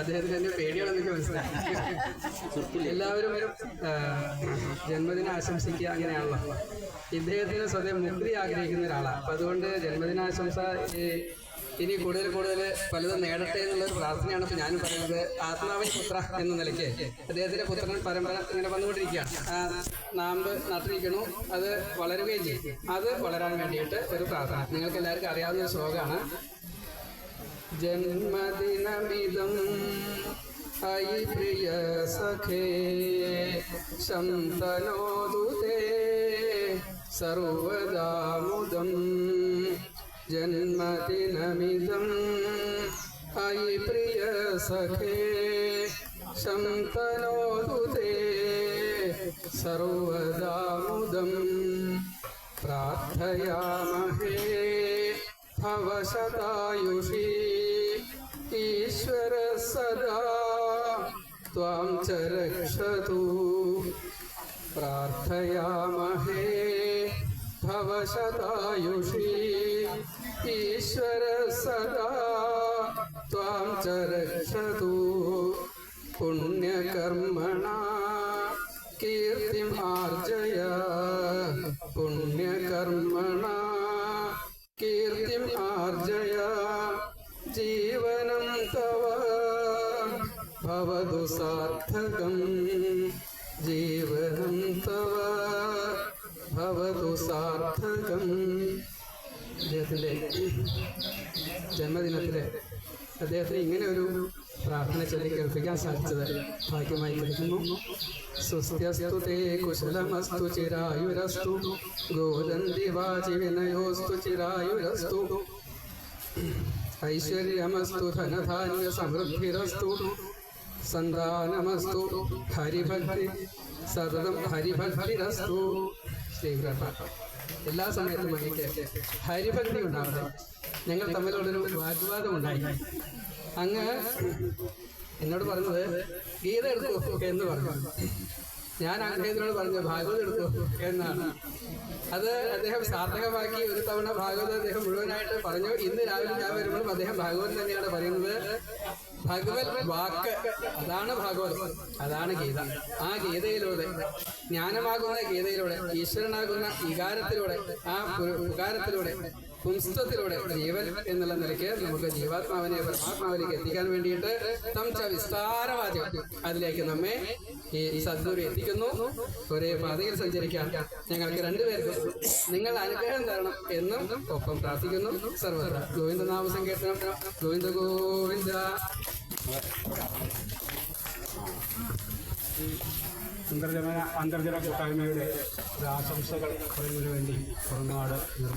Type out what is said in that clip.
അദ്ദേഹത്തിന് എന്നെ പേടിയാണെന്നൊക്കെ മനസ്സിലായി എല്ലാവരും ആ, ജന്മദിനം ആശംസിക്കുക അങ്ങനെയാണല്ലോ. ഇദ്ദേഹത്തിന് സ്വയം മുക്തി ആഗ്രഹിക്കുന്ന ഒരാളാണ് അപ്പം അതുകൊണ്ട് ജന്മദിനാശംസ ഇനി കൂടുതൽ കൂടുതൽ പലതും നേടട്ടെ എന്നുള്ളൊരു പ്രാർത്ഥനയാണ് ഇപ്പോൾ ഞാനും പറയുന്നത്. ആത്മാവിൻ പുത്ര എന്ന നിലയ്ക്ക് അദ്ദേഹത്തിന്റെ പുത്രൻ പരമ്പര ഇങ്ങനെ വന്നുകൊണ്ടിരിക്കുകയാണ്. നാമ്പ് നട്ടിരിക്കണു അത് വളരുകയും ചെയ്യും. അത് വളരാൻ വേണ്ടിയിട്ട് ഒരു പ്രാർത്ഥന. നിങ്ങൾക്ക് എല്ലാവർക്കും അറിയാവുന്ന ഒരു ശ്ലോകമാണ്. ജന്മദിനമിതം. അയി പ്രിയ സഖേ ശന്തനോതു സർവദാമുദം ജന്മദിനമിതം. അയി പ്രിയ സഖേ ശന്തനോതു സർവദാമുദം പ്രാർത്ഥയാമഹേ ഭവശതായുഷി सदा त्वां च रक्षतु। प्रार्थयामहे ईश्वर सदा त्वां च रक्षतु। पुण्यकर्मणा कीर्तिमार्जय पुण्यकर्मणा कीर्तिमार्जय जीवन ഭവതു സാർത്ഥകം ജീവനം തവ ഭവതു സാർത്ഥകം അദ്ദേഹത്തിൻ്റെ ജന്മദിനത്തില് അദ്ദേഹത്തിന് ഇങ്ങനെ ഒരു പ്രാർത്ഥന ചൊല്ലി കേൾപ്പിക്കാൻ സാധിച്ചത് ഭാഗ്യമായി കരുതുന്നു സുസ്ഥ്യസ്തു തേ കുശലമസ്തു ചിരായുരസ്തു ഗോദന്തിവാചി വിനയോസ്തു ചിരായുരസ്തു ഐശ്വര്യമസ്തു ധനധാന്യ സമൃദ്ധിരസ്തു സന്താനമസ്തു ഹരിഭക്തി സതതം ഹരിഭക്തിരസ്തു ശ്രീകൃഷ്ണ എല്ലാ സമയത്തും എനിക്ക് ഹരിഭക്തി ഉണ്ടാവട്ടെ ഞങ്ങൾ തമ്മിലുള്ളൊരു വാഗ്വാദം ഉണ്ടായി. അങ്ങ് എന്നോട് പറഞ്ഞത് ഗീത എടുക്കൂ എന്ന് പറഞ്ഞു. ഞാൻ അദ്ദേഹത്തിനോട് പറഞ്ഞു ഭാഗവതം എടുത്തു എന്നാണ്. അത് അദ്ദേഹം സാർത്ഥകമാക്കി ഒരു തവണ ഭാഗവതം അദ്ദേഹം മുഴുവനായിട്ട് പറഞ്ഞു. ഇന്ന് രാവിലെ ഞാൻ വരുമ്പോഴും അദ്ദേഹം ഭാഗവതം തന്നെയാണ് പറയുന്നത്. ഭഗവത് വാക്ക് അതാണ് ഭാഗവതം. അതാണ് ഗീത. ആ ഗീതയിലൂടെ ജ്ഞാനമാകുന്ന ഗീതയിലൂടെ ഈശ്വരനാകുന്ന വികാരത്തിലൂടെ ആ വികാരത്തിലൂടെ പുംസ്തത്തിലൂടെ ജീവൻ എന്നുള്ള നിലയ്ക്ക് നമുക്ക് ജീവാത്മാവിനെ പരമാത്മാവിലേക്ക് എത്തിക്കാൻ വേണ്ടിയിട്ട് തംച്ച വിസ്താരവാചകം അതിലേക്ക് നമ്മെ ഈ സദ്ഗുരു എത്തിക്കുന്നു. ഒരേ പാതയിൽ സഞ്ചരിക്കാൻ ഞങ്ങൾക്ക് രണ്ടുപേർക്കും നിങ്ങൾ അനുഗ്രഹം തരണം എന്നും ഒപ്പം പ്രാർത്ഥിക്കുന്നു. സർവത്ര ഗോവിന്ദ നാമ സങ്കീർത്തനം. ഗോവിന്ദ ഗോവിന്ദ. അന്തർജന അന്തർജന കൂട്ടായ്മയുടെ ആശംസകൾ പറയുന്നതിന് വേണ്ടി പുറനാട് നിർമ്മ